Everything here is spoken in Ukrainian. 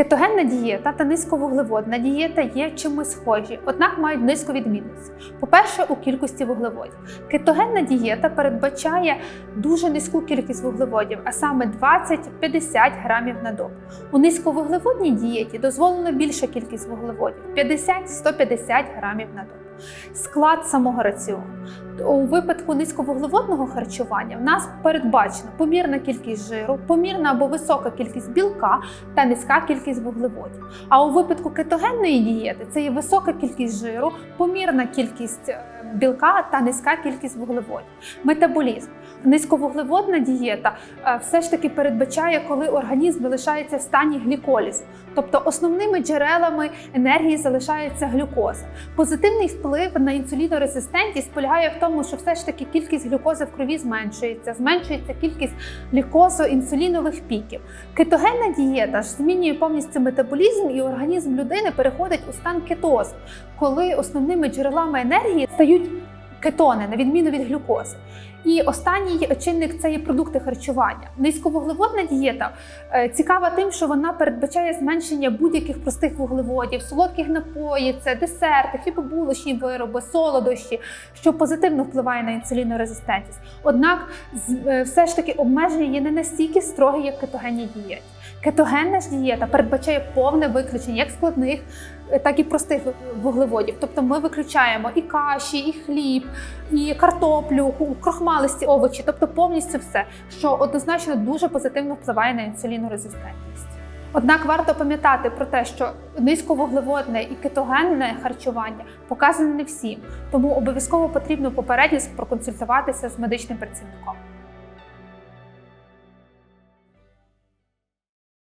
Кетогенна дієта та низьковуглеводна дієта є чимось схожі, однак мають низку відмінностей. По-перше, у кількості вуглеводів. Кетогенна дієта передбачає дуже низьку кількість вуглеводів, а саме 20-50 грамів на добу. У низьковуглеводній дієті дозволена більша кількість вуглеводів 50-150 грамів на добу. Склад самого раціону. У випадку низьковуглеводного харчування в нас передбачена помірна кількість жиру, помірна або висока кількість білка та низька кількість вуглеводів. А у випадку кетогенної дієти це є висока кількість жиру, помірна кількість е, білка та низька кількість вуглеводів. Метаболізм. Низьковуглеводна дієта е, все ж таки передбачає, коли організм залишається в стані гліколізу, тобто основними джерелами енергії залишається глюкоза. Позитивний вплив на інсулінорезистентність полягає в тому, що все ж таки кількість глюкози в крові зменшується, зменшується кількість глюкозо-інсулінових піків. Кетогенна дієта ж змінює повністю метаболізм, і організм людини переходить у стан кетозу, коли основними джерелами енергії стають кетони, на відміну від глюкози. І останній чинник це є продукти харчування. Низьковуглеводна дієта е, цікава тим, що вона передбачає зменшення будь-яких простих вуглеводів, солодких напоїв, це десерти, хлібобулочні вироби, солодощі, що позитивно впливає на інсулінорезистентність. Однак е, все ж таки обмеження є не настільки строгі, як кетогенні дієті. Кетогенна ж дієта передбачає повне виключення як складних, е, так і простих вуглеводів. Тобто ми виключаємо і каші, і хліб, і картоплю, крохмалисті овочі, тобто повністю все, що однозначно дуже позитивно впливає на інсулінорезистентність. Однак варто пам'ятати про те, що низьковуглеводне і кетогенне харчування показане не всім, тому обов'язково потрібно попередньо проконсультуватися з медичним працівником.